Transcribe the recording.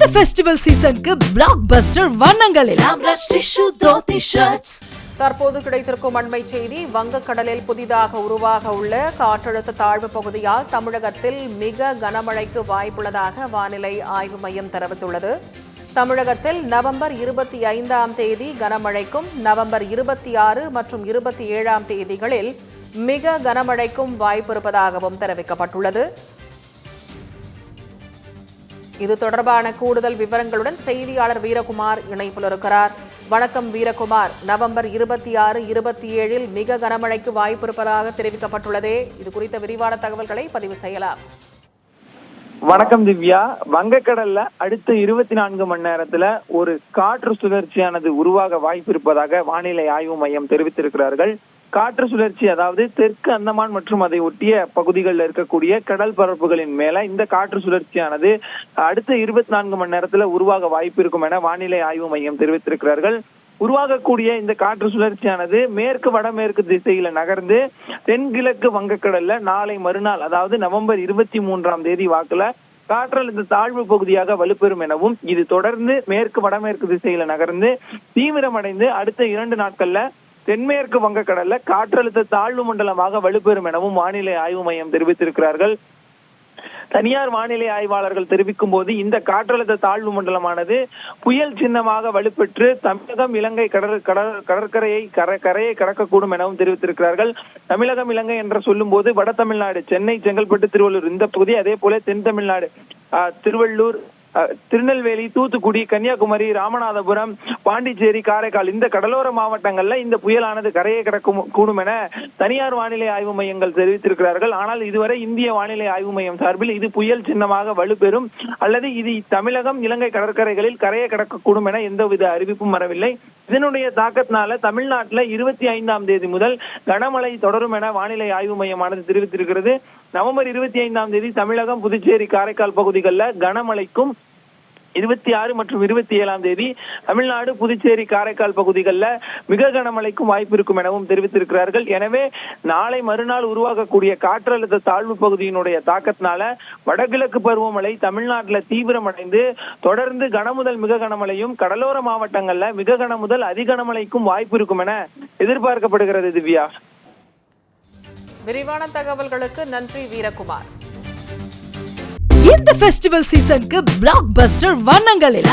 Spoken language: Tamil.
இந்த ஃபெஸ்டிவல் சீசனுக்கு பிளாக் பஸ்டர் வண்ணங்களில் தற்போது கிடைத்திருக்கும் அண்மை செய்தி வங்கக்கடலில் புதிதாக உருவாக உள்ள காற்றழுத்த தாழ்வு பகுதியால் தமிழகத்தில் மிக கனமழைக்கு வாய்ப்புள்ளதாக வானிலை ஆய்வு மையம் தெரிவித்துள்ளது. தமிழகத்தில் நவம்பர் இருபத்தி ஐந்தாம் தேதி கனமழைக்கும் நவம்பர் இருபத்தி ஆறு மற்றும் இருபத்தி ஏழாம் தேதிகளில் மிக கனமழைக்கும் வாய்ப்பு இருப்பதாகவும் தெரிவிக்கப்பட்டுள்ளது. இது தொடர்பான கூடுதல் விவரங்களுடன் செய்தியாளர் வீரகுமார் இணைப்பில் இருக்கிறார் வணக்கம் வீரகுமார். நவம்பர் இருபத்தி ஆறு இருபத்தி ஏழில் மிக கனமழைக்கு வாய்ப்பு இருப்பதாக தெரிவிக்கப்பட்டுள்ளதே. இது குறித்த விரிவான தகவல்களை பதிவு செய்யலாம். வணக்கம் திவ்யா. வங்கக்கடல்ல அடுத்த இருபத்தி நான்கு மணி நேரத்துல ஒரு காற்று சுழற்சியானது உருவாக வாய்ப்பு இருப்பதாக வானிலை ஆய்வு மையம் தெரிவித்திருக்கிறார்கள். காற்று சுழற்சி அதாவது தெற்கு அந்தமான் மற்றும் அதை ஒட்டிய பகுதிகளில் இருக்கக்கூடிய கடல் பரப்புகளின் மேல இந்த காற்று சுழற்சியானது அடுத்த இருபத்தி நான்கு மணி நேரத்துல உருவாக வாய்ப்பு இருக்கும் என வானிலை ஆய்வு மையம் தெரிவித்திருக்கிறார்கள். உருவாகக்கூடிய இந்த காற்று சுழற்சியானது மேற்கு வடமேற்கு திசையில நகர்ந்து தென்கிழக்கு வங்கக்கடல்ல நாளை மறுநாள் அதாவது நவம்பர் இருபத்தி மூன்றாம் தேதி வாக்குல காற்றழுத்த தாழ்வு பகுதியாக வலுப்பெறும் எனவும் இது தொடர்ந்து மேற்கு வடமேற்கு திசையில நகர்ந்து தீவிரமடைந்து அடுத்த இரண்டு நாட்கள்ல தென்மேற்கு வங்கக்கடல்ல காற்றழுத்த தாழ்வு மண்டலமாக வலுப்பெறும் எனவும் வானிலை ஆய்வு மையம் தெரிவித்திருக்கிறார்கள். தனியார் வானிலை ஆய்வாளர்கள் தெரிவிக்கும் போது இந்த காற்றழுத்த தாழ்வு மண்டலமானது புயல் சின்னமாக வலுப்பெற்று தமிழகம் இலங்கை கடற் கடற் கடற்கரையை கர கரையை கடக்கக்கூடும் எனவும் தெரிவித்திருக்கிறார்கள். தமிழகம் இலங்கை என்று சொல்லும் போது வட தமிழ்நாடு சென்னை செங்கல்பட்டு திருவள்ளூர் இந்த பகுதி அதே போல தென் தமிழ்நாடு திருவள்ளூர் திருநெல்வேலி தூத்துக்குடி கன்னியாகுமரி ராமநாதபுரம் பாண்டிச்சேரி காரைக்கால் இந்த கடலோர மாவட்டங்கள்ல இந்த புயலானது கரையை கடக்கும் கூடும் என தனியார் வானிலை ஆய்வு மையங்கள் தெரிவித்திருக்கிறார்கள். ஆனால் இதுவரை இந்திய வானிலை ஆய்வு மையம் சார்பில் இது புயல் சின்னமாக வலுப்பெறும் அல்லது இது தமிழகம் இலங்கை கடற்கரைகளில் கரையை கடக்கக்கூடும் என எந்தவித அறிவிப்பும் வரவில்லை. இதனுடைய தாக்கத்தினால தமிழ்நாட்டுல இருபத்தி ஐந்தாம் தேதி முதல் கனமழை தொடரும் என வானிலை ஆய்வு மையமானது தெரிவித்திருக்கிறது. நவம்பர் இருபத்தி ஐந்தாம் தேதி தமிழகம் புதுச்சேரி காரைக்கால் பகுதிகளில் கனமழைக்கும் இருபத்தி ஆறு மற்றும் இருபத்தி ஏழாம் தேதி தமிழ்நாடு புதுச்சேரி காரைக்கால் பகுதிகளில் மிக கனமழைக்கும் வாய்ப்பு இருக்கும் எனவும் தெரிவித்திருக்கிறார்கள். எனவே நாளை மறுநாள் உருவாகக்கூடிய காற்றழுத்த தாழ்வு பகுதியினுடைய தாக்கத்தினால வடகிழக்கு பருவமழை தமிழ்நாட்டில் தீவிரமடைந்து தொடர்ந்து கனமுதல் மிக கனமழையும் கடலோர மாவட்டங்கள்ல மிக கனமுதல் அதிகனமழைக்கும் வாய்ப்பு இருக்கும் என எதிர்பார்க்கப்படுகிறது திவ்யா. விரிவான தகவல்களுக்கு நன்றி வீரகுமார். இந்த ஃபெஸ்டிவல் சீசனுக்கு பிளாக் பஸ்டர் வண்ணங்களில்